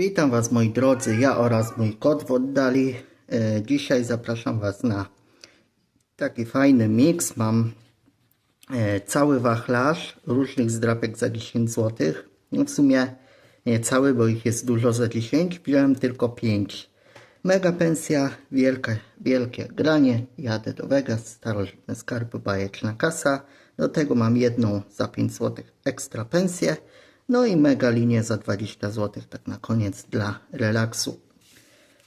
Witam Was moi drodzy, ja oraz mój kot w oddali. E, Dzisiaj zapraszam Was na taki fajny miks. Mam e, cały wachlarz różnych zdrapek za 10 zł. No w sumie nie cały, bo ich jest dużo za 10. Wziąłem tylko 5. Mega pensja, wielkie, wielkie granie. Jadę do Vegas, starożytne skarby, bajeczna kasa. Do tego mam jedną za 5 zł ekstra pensję. No i mega linię za 20 zł, tak na koniec dla relaksu.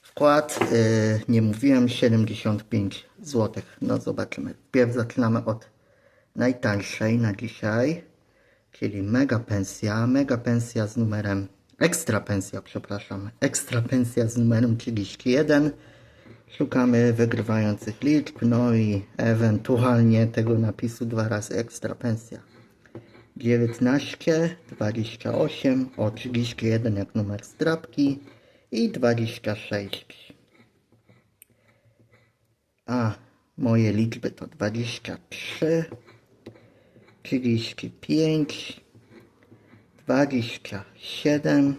Wkład, yy, nie mówiłem, 75 zł. No zobaczymy. Pierw zaczynamy od najtańszej na dzisiaj, czyli mega pensja. Mega pensja z numerem, ekstra pensja, przepraszam. Ekstra pensja z numerem 31. Szukamy wygrywających liczb, no i ewentualnie tego napisu dwa razy ekstra pensja. 19, 28, o 31 jak numer strapki i 26. A moje liczby to 23, 35, 27,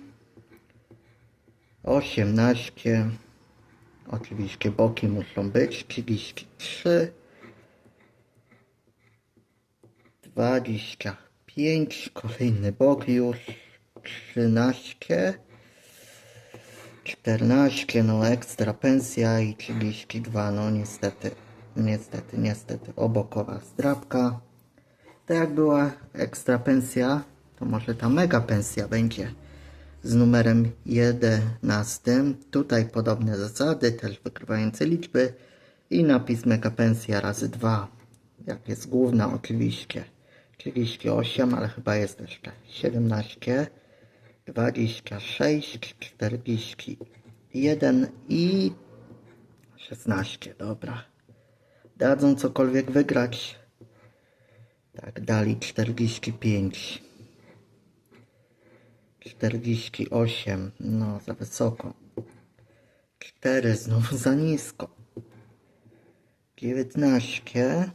18, oczywiście boki muszą być, 33, 25, kolejny bok już, 13, 14, no ekstra pensja i 32, no niestety, niestety, niestety, obokowa zdrabka. Tak jak była ekstra pensja, to może ta mega pensja będzie z numerem 11. Tutaj podobne zasady, też wykrywające liczby i napis mega pensja razy 2 jak jest główna oczywiście 38, ale chyba jest jeszcze 17, 26, 41 i 16, dobra. Dadzą cokolwiek wygrać. Tak, dali 45. 48, no za wysoko. 4 znowu za nisko. 19,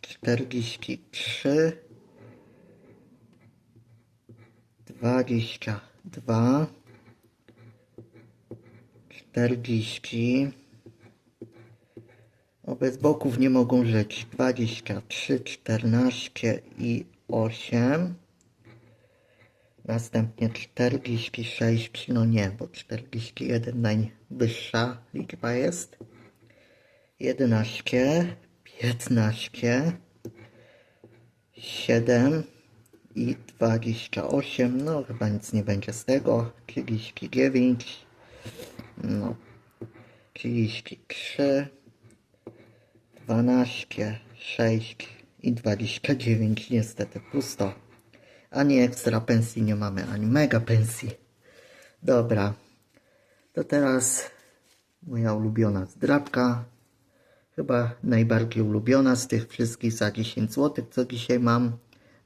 43, 22, 40. O, bez boków nie mogą żyć. 23, 14 i 8. Następnie 46, no nie, bo 41 najwyższa liczba jest. 11, 15, 7 i 28. No chyba nic nie będzie z tego. 39, no 33, 12, 6 i 29. Niestety pusto. Ani ekstra pensji nie mamy, ani mega pensji. Dobra. To teraz moja ulubiona zdrabka. Chyba najbardziej ulubiona z tych wszystkich za 10 zł, co dzisiaj mam.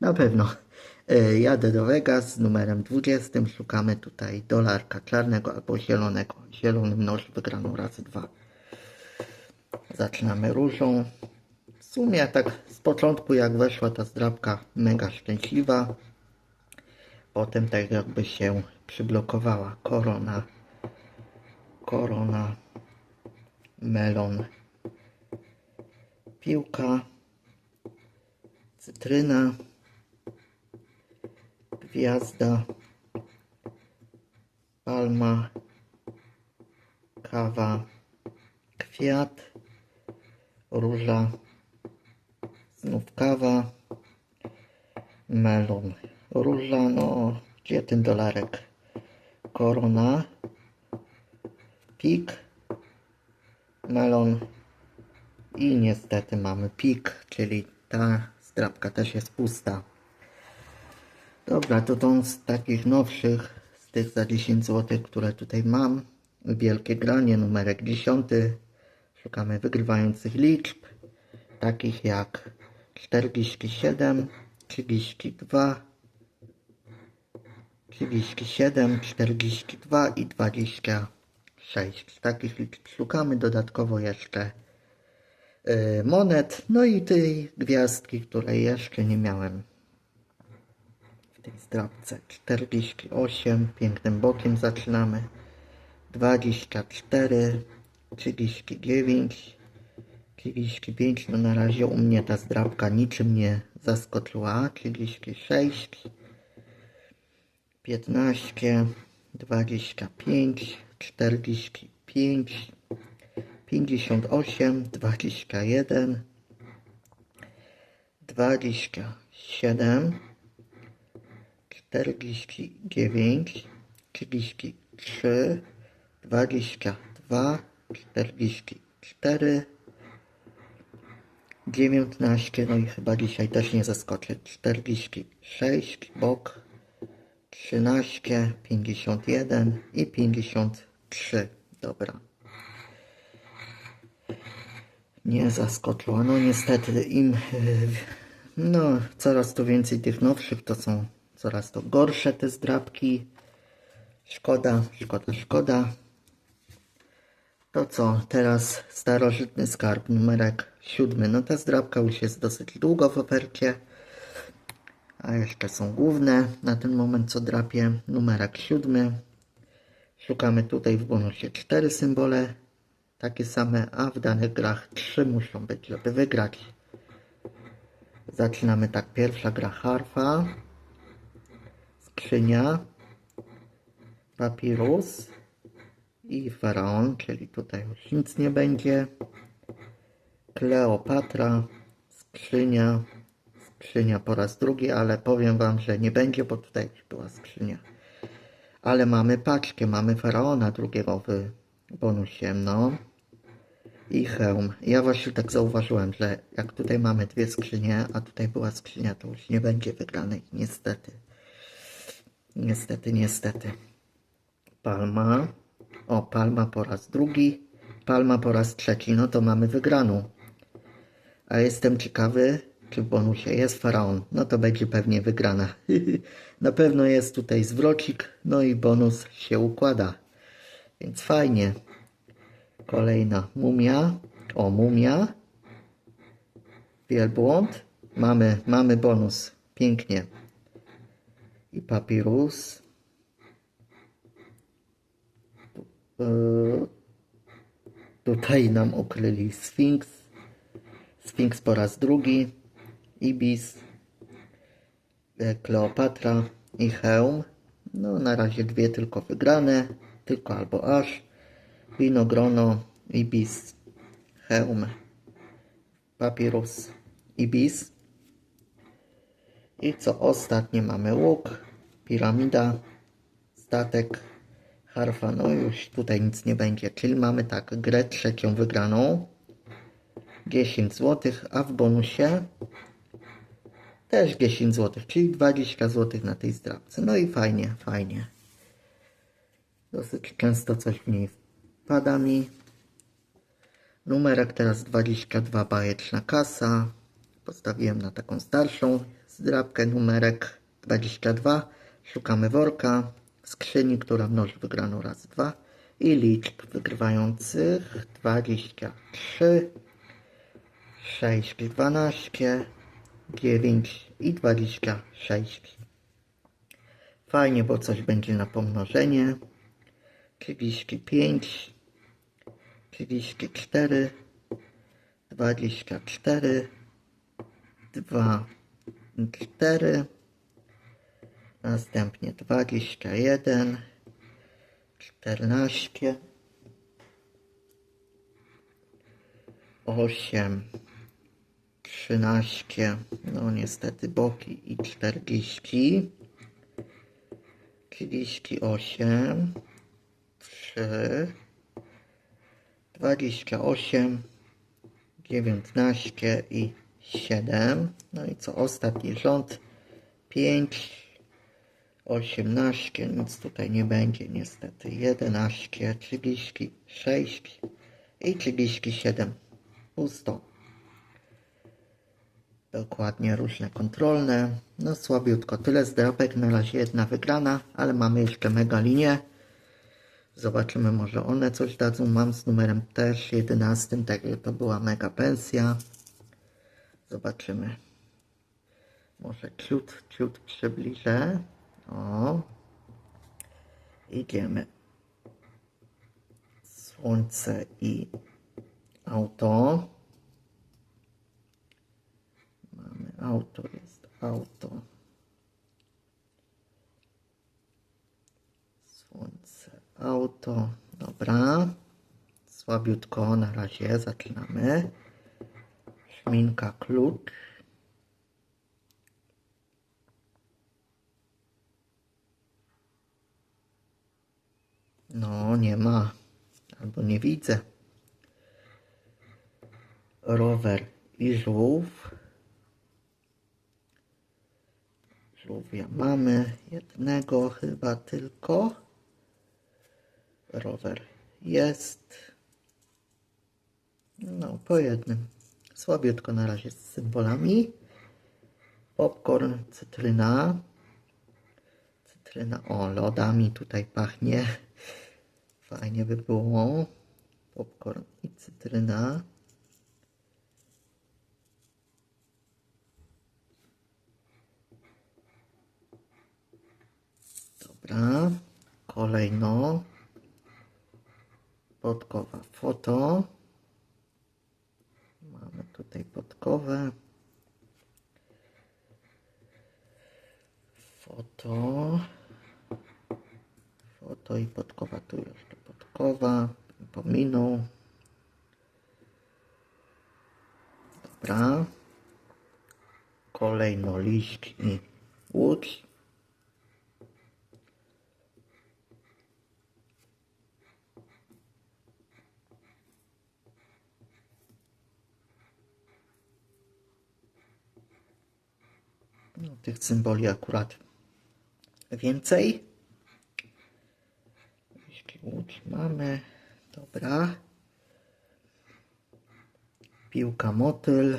Na pewno. E, Jadę do Vegas z numerem 20. Szukamy tutaj dolarka czarnego albo zielonego. Zielony mnoży wygraną razy dwa. Zaczynamy różą. W sumie tak z początku jak weszła ta zdrabka mega szczęśliwa. Potem tak jakby się przyblokowała korona. Korona. Melon. Piłka. Cytryna. Gwiazda. Palma. Kawa. Kwiat. Róża. Znów kawa. Melon. Róża, no gdzie ten dolarek? Korona. Pik. Melon. I niestety mamy pik, czyli ta zdrabka też jest pusta. Dobra, to tą z takich nowszych, z tych za 10 zł, które tutaj mam. Wielkie granie, numerek 10. Szukamy wygrywających liczb, takich jak 47, 32, 37, 42 i 26. Takich liczb szukamy. Dodatkowo jeszcze y, monet, no i tej gwiazdki, której jeszcze nie miałem tej zdrabce. 48, pięknym bokiem zaczynamy. 24, 39, 35, no na razie u mnie ta zdrabka niczym nie zaskoczyła. 36, 15, 25, 45, 58, 21, 27, 49, 33, 22, 44, 19, no i chyba dzisiaj też nie zaskoczę, 46, bok, 13, 51 i 53. Dobra. Nie zaskoczyła. No niestety im yy, no coraz to więcej tych nowszych to są coraz to gorsze te zdrabki. Szkoda, szkoda, szkoda. To co, teraz starożytny skarb, numerek siódmy. No ta zdrabka już jest dosyć długo w ofercie. A jeszcze są główne na ten moment, co drapie. Numerek siódmy. Szukamy tutaj w bonusie cztery symbole. Takie same, a w danych grach trzy muszą być, żeby wygrać. Zaczynamy tak. Pierwsza gra harfa. Skrzynia. Papirus. I faraon, czyli tutaj już nic nie będzie. Kleopatra. Skrzynia. Skrzynia po raz drugi, ale powiem wam, że nie będzie, bo tutaj była skrzynia. Ale mamy paczkę, mamy faraona drugiego w bonusie, no. I hełm. Ja właśnie tak zauważyłem, że jak tutaj mamy dwie skrzynie, a tutaj była skrzynia, to już nie będzie wygranej, niestety. Niestety, niestety. Palma. O, palma po raz drugi. Palma po raz trzeci. No to mamy wygraną. A jestem ciekawy, czy w bonusie jest faraon. No to będzie pewnie wygrana. Na pewno jest tutaj zwrocik, no i bonus się układa. Więc fajnie. Kolejna mumia. O, mumia. Wielbłąd. Mamy, mamy bonus. Pięknie. I papirus. Yy, Tutaj nam okryli Sfinks. Sfinks po raz drugi. Ibis. e, Kleopatra i hełm. No na razie dwie tylko wygrane. Tylko albo aż. Winogrono, ibis, hełm, papirus, ibis. I co ostatnie mamy łuk, piramida, statek, harfa. No już tutaj nic nie będzie. Czyli mamy tak, grę trzecią wygraną. 10 zł, a w bonusie też 10 zł, czyli 20 zł na tej zdrabce. No i fajnie, fajnie. Dosyć często coś w niej wpada mi. Numerek teraz 22, bajeczna kasa. Postawiłem na taką starszą zdrabkę. Numerek 22. Szukamy worka, skrzyni, która mnoży wygraną raz, dwa. I liczb wygrywających 23, 6, 12, 9 i 26. Fajnie, bo coś będzie na pomnożenie. 35, 34, 24, 2, 4, następnie 21, 14, 8, 13, no niestety boki i 40, 38, 3, 28, 19 i 7. No i co ostatni rząd? 5, 18, nic tutaj nie będzie niestety. 11, 36 i 37. Pusto. Dokładnie różne kontrolne. No słabiutko. Tyle zdrapek. Na razie jedna wygrana, ale mamy jeszcze mega linię. Zobaczymy, może one coś dadzą. Mam z numerem też 11, tak jak to była mega pensja. Zobaczymy. Może ciut, ciut przybliżę. O. Idziemy. Słońce i auto. Mamy auto, jest auto. Słońce, auto. Dobra. Słabiutko na razie zaczynamy. Szminka, klucz. No, nie ma. Albo nie widzę. Rower i żółw. Żółwia mamy jednego chyba tylko. Rower jest. No, po jednym. Słabiutko na razie z symbolami. Popcorn, cytryna. Cytryna, o, lodami tutaj pachnie. Fajnie by było. Popcorn i cytryna. Dobra. Kolejno. Podkowa foto. Mamy tutaj podkowę. Foto. Foto i podkowa. Tu jeszcze podkowa. Pominął. Dobra. Kolejno liść i łódź. No, tych symboli akurat więcej. Łódź mamy, dobra. Piłka motyl.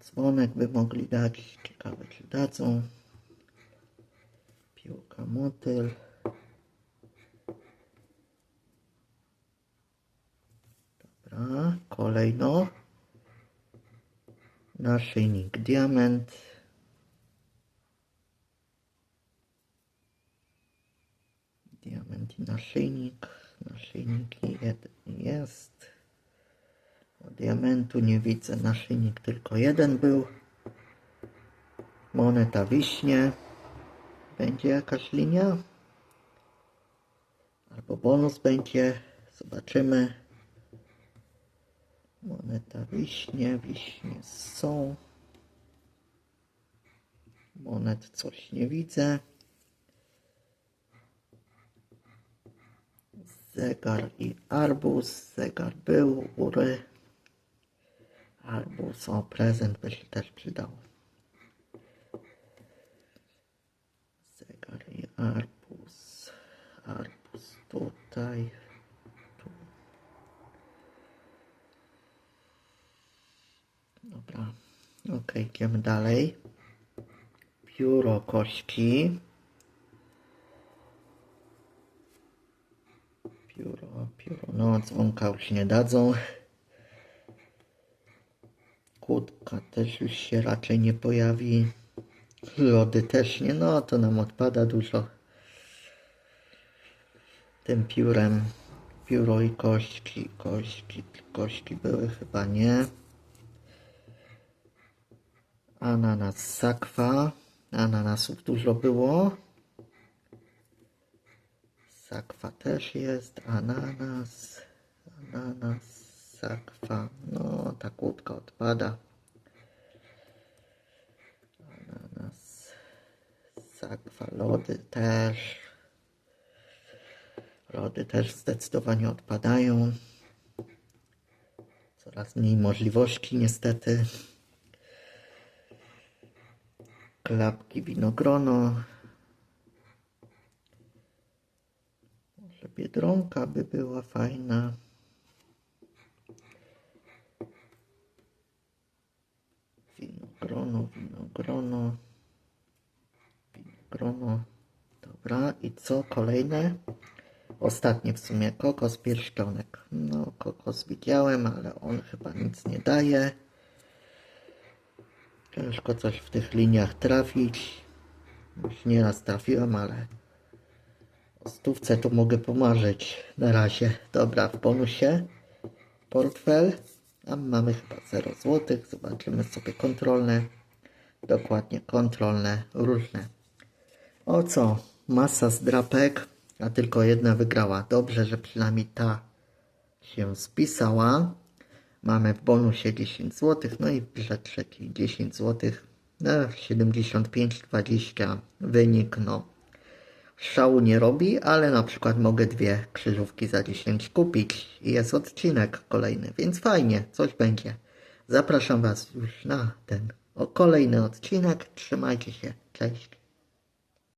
Dzwonek by mogli dać. Ciekawe czy dadzą. Piłka motyl. Dobra, kolejno. Naszyjnik diament. I naszyjnik. Naszyjniki jeden jest. O diamentu nie widzę. Naszyjnik tylko jeden był. Moneta wiśnie. Będzie jakaś linia? Albo bonus będzie. Zobaczymy. Moneta wiśnie, wiśnie są. Monet coś nie widzę. Zegar i arbuz. Zegar był, ury. Arbuz, o prezent by się też przydał. Zegar i arbuz. Arbuz tutaj. Tu. Dobra. Ok, idziemy dalej. Pióro kości. Pióro, pióro. No, dzwonka już nie dadzą. Kłódka też już się raczej nie pojawi. Lody też nie. No, to nam odpada dużo. Tym piórem. Pióro i kości. Kości, kości były chyba nie. Ananas sakwa. Ananasów dużo było. Sakwa też jest. Ananas. Ananas. Sakwa. No, ta kłódka odpada. Ananas. Sakwa. Lody też. Lody też zdecydowanie odpadają. Coraz mniej możliwości niestety. Klapki winogrono. Biedronka by była fajna. Winogrono, winogrono. Winogrono. Dobra, i co kolejne? Ostatnie w sumie kokos pierścionek. No, kokos widziałem, ale on chyba nic nie daje. Ciężko coś w tych liniach trafić. Już nieraz trafiłem, ale stówce to mogę pomarzyć na razie. Dobra, w bonusie portfel. Tam mamy chyba 0 zł. Zobaczymy sobie kontrolne. Dokładnie kontrolne, różne. O co? Masa zdrapek, a tylko jedna wygrała. Dobrze, że przynajmniej ta się spisała. Mamy w bonusie 10 zł, no i w grze trzeciej 10 zł. No, 75-20 wynik, no. Szału nie robi, ale na przykład mogę dwie krzyżówki za 10 kupić i jest odcinek kolejny, więc fajnie, coś będzie. Zapraszam Was już na ten o kolejny odcinek. Trzymajcie się, cześć.